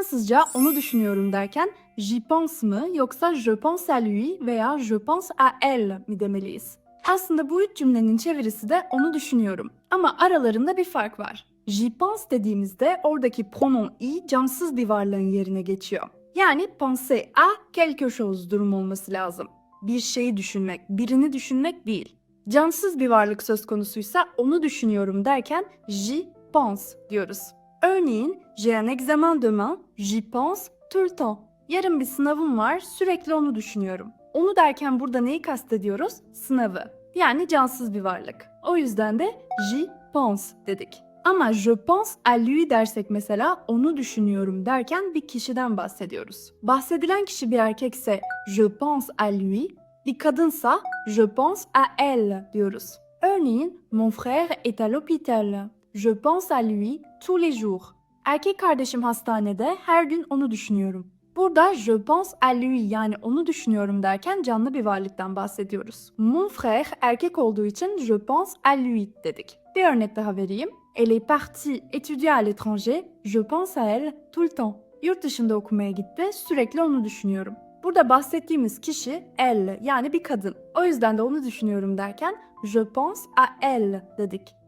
Fransızca onu düşünüyorum derken j'y pense mı yoksa je pense à lui veya je pense à elle mi demeliyiz? Aslında bu üç cümlenin çevirisi de onu düşünüyorum. Ama aralarında bir fark var. J'y pense dediğimizde oradaki pronom i cansız bir varlığın yerine geçiyor. Yani penser à quelque chose durum olması lazım. Bir şeyi düşünmek, birini düşünmek değil. Cansız bir varlık söz konusuysa onu düşünüyorum derken j'y pense diyoruz. Örneğin j'ai un examen demain, j'y pense tout le temps. Yarın bir sınavım var, sürekli onu düşünüyorum. Onu derken burada neyi kastediyoruz? Sınavı. Yani cansız bir varlık. O yüzden de j'y pense dedik. Ama je pense à lui dersek mesela onu düşünüyorum derken bir kişiden bahsediyoruz. Bahsedilen kişi bir erkekse je pense à lui, bir kadınsa je pense à elle diyoruz. Örneğin mon frère est à l'hôpital. Je pense à lui tous les jours. Erkek kardeşim hastanede, her gün onu düşünüyorum. Burada je pense à lui yani onu düşünüyorum derken canlı bir varlıktan bahsediyoruz. Mon frère erkek olduğu için je pense à lui dedik. Bir örnek daha vereyim. Elle est partie étudier à l'étranger, je pense à elle tout le temps. Yurt dışında okumaya gitti, sürekli onu düşünüyorum. Burada bahsettiğimiz kişi elle yani bir kadın. O yüzden de onu düşünüyorum derken je pense à elle dedik.